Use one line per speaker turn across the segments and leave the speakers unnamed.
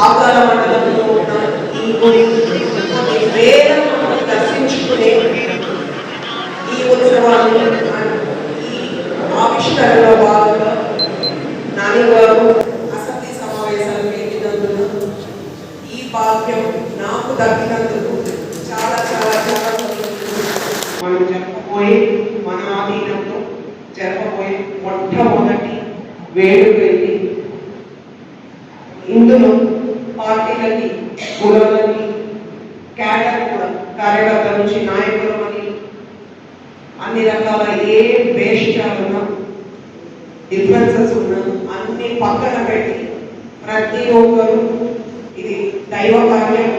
పాకాల మండలంలో ఉన్న ఈ గుడి కొన్ని దర్శించుకునే ఈ ఉత్సవాన్ని ఈ ఆవిష్కరణలో భాగంగా నాని గారు అసెంబ్లీ సమావేశాలు పెట్టినందున ఈ భాగ్యం నాకు దక్కినందుకు చాలా చాలా చాలా మనం జరపబోయే మన ఆధీనంలో జరపబోయే మొట్టమొదటి వేడుక ఇది ఇందులో పార్టీలని కులాలకి క్యాడర్ కూడా కార్యకర్తల నుంచి నాయకులు అని అన్ని రకాల ఏ వేషాలున్నా డిఫరెన్సెస్ ఉన్నా అన్ని పక్కన పెట్టి ప్రతి ఒక్కరు ఇది దైవ కార్యం.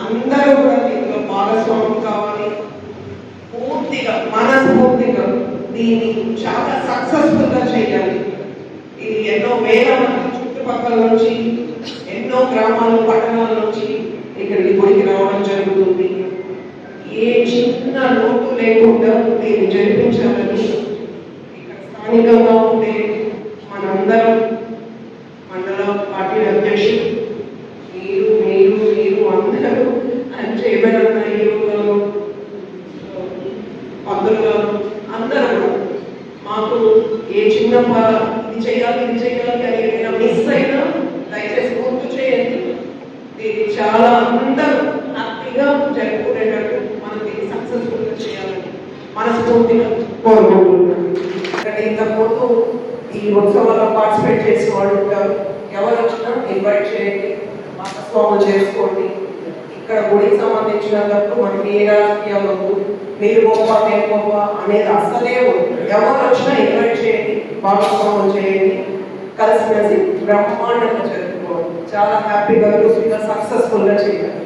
అందరూ కూడా దీంట్లో భాగస్వామి కావాలి. పూర్తిగా మనస్ఫూర్తిగా దీన్ని చాలా సక్సెస్ఫుల్గా చేయాలి. ఇది ఎన్నో వేల మంది చుట్టుపక్కల నుంచి ఎన్నో గ్రామాలు పట్టణాల నుంచి ఇక్కడికి గుడికి రావడం జరుగుతుంది. ఏ చిన్న లోటు లేకుండా దీన్ని జరిపించాలని ఇక్కడ స్థానికంగా ఉండే మనందరం మండల పార్టీ అధ్యక్షులు మీరు మీరు మీరు అందరూ అంటే ఏమైనా యువకులు. పంతులు అందరూ మాకు ఏ చిన్న ఇది చేయాలి ఇది చేయాలి అని ఏమైనా మిస్ అయినా దయచేసి గుర్తు చేయండి దీన్ని చాలా అందరూ హ్యాపీగా జరుపుకునేటట్టు మనం దీన్ని సక్సెస్ఫుల్ చేయాలని మనస్ఫూర్తిగా కోరుకుంటున్నాను. ఇక్కడ ఇంతకుముందు ఈ ఉత్సవాల్లో పార్టిసిపేట్ చేసిన వాళ్ళు ఉంటారు. ఎవరు వచ్చినా ఇన్వైట్ చేయండి భాగస్వాములు చేసుకోండి. ఇక్కడ గుడికి సంబంధించినందుకు మనకి ఏ రాజకీయాలు వద్దు. మీరు గొప్ప నేను గొప్ప అనేది అసలే ఎవరు వచ్చినా ఇన్వైట్ చేయండి భాగస్వాములు చేయండి. కలిసిమెలిసి బ్రహ్మాండంగా జరుపుకోవాలి. చాలా హ్యాపీగా సక్సెస్ఫుల్గా చేయాలి.